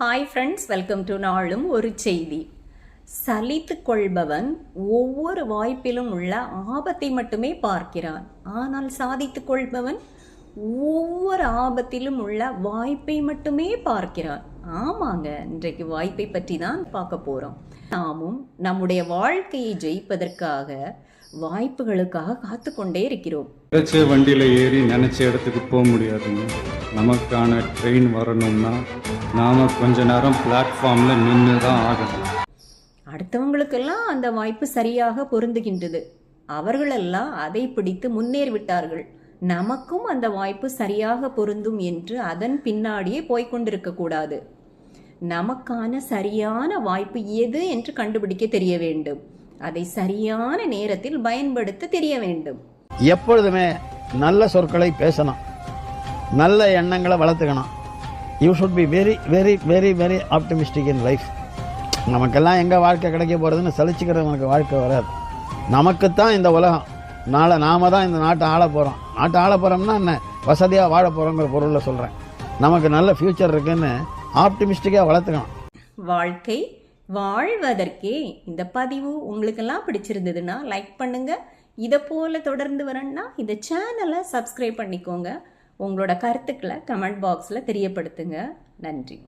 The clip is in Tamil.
ஹாய் ஃப்ரெண்ட்ஸ் வெல்கம் டு நாளும் ஒரு செய்தி. சலித்து கொள்பவன் ஒவ்வொரு வாய்ப்பிலும் உள்ள ஆபத்தை மட்டுமே பார்க்கிறான். ஆனால் சாதித்து கொள்பவன் ஒவ்வொரு ஆபத்திலும் உள்ள வாய்ப்பை மட்டுமே பார்க்கிறான். ஆமாங்க இன்றைக்கு வாய்ப்பை பற்றி தான் பார்க்க போகிறோம் நாமும் நம்முடைய வாழ்க்கையை ஜெயிப்பதற்காக வாய்ப்புகளுக்காக காத்து கொண்டே இருக்கிறோம். நினைச்ச வண்டியில் ஏறி நினச்ச இடத்துக்கு போக முடியாதுங்க. நமக்கான ட்ரெயின் வரணும்னா நாம் கொஞ்ச நேரம் பிளாட்ஃபார்மில் நின்று தான் ஆகணும். அடுத்தவங்களுக்கெல்லாம் அந்த வாய்ப்பு சரியாக பொருந்துகின்றது. அவர்களெல்லாம் அதை பிடித்து முன்னேறிவிட்டார்கள். நமக்கும் அந்த வாய்ப்பு சரியாக பொருந்தும் என்று அதன் பின்னாடியே போய்க்கொண்டிருக்க கூடாது நமக்கான சரியான வாய்ப்பு எது என்று கண்டுபிடிக்க தெரிய வேண்டும். அதை சரியான நேரத்தில் பயன்படுத்த தெரிய வேண்டும். எப்பொழுதுமே நல்ல சொற்களை பேசணும். நல்ல எண்ணங்களை வளர்த்துக்கணும். You should be very very very very optimistic in life நமக்கெல்லாம் எங்கே வாழ்க்கை கிடைக்க போகிறதுன்னு சலிச்சுக்கிறவனுக்கு வாழ்க்கை வராது. நமக்கு தான் இந்த உலகம். நாளை நாம தான் இந்த நாட்டை ஆள போகிறோம் நாட்டை ஆள போகிறோம்னா என்ன? வசதியாக வாழ போகிறோங்கிற பொருளில் சொல்கிறேன் நமக்கு நல்ல ஃப்யூச்சர் இருக்குன்னு ஆப்டிமிஸ்டிக்காக வளர்த்துக்கணும். வாழ்க்கை வாழ்வதற்கே இந்த பதிவு உங்களுக்கெல்லாம் பிடிச்சிருந்ததுன்னா லைக் பண்ணுங்க. இதை போல தொடர்ந்து வரணும்னா இந்த சேனலை சப்ஸ்கிரைப் பண்ணிக்கோங்க. உங்களோட கருத்துக்களை கமெண்ட் பாக்ஸில் தெரியப்படுத்துங்க. நன்றி.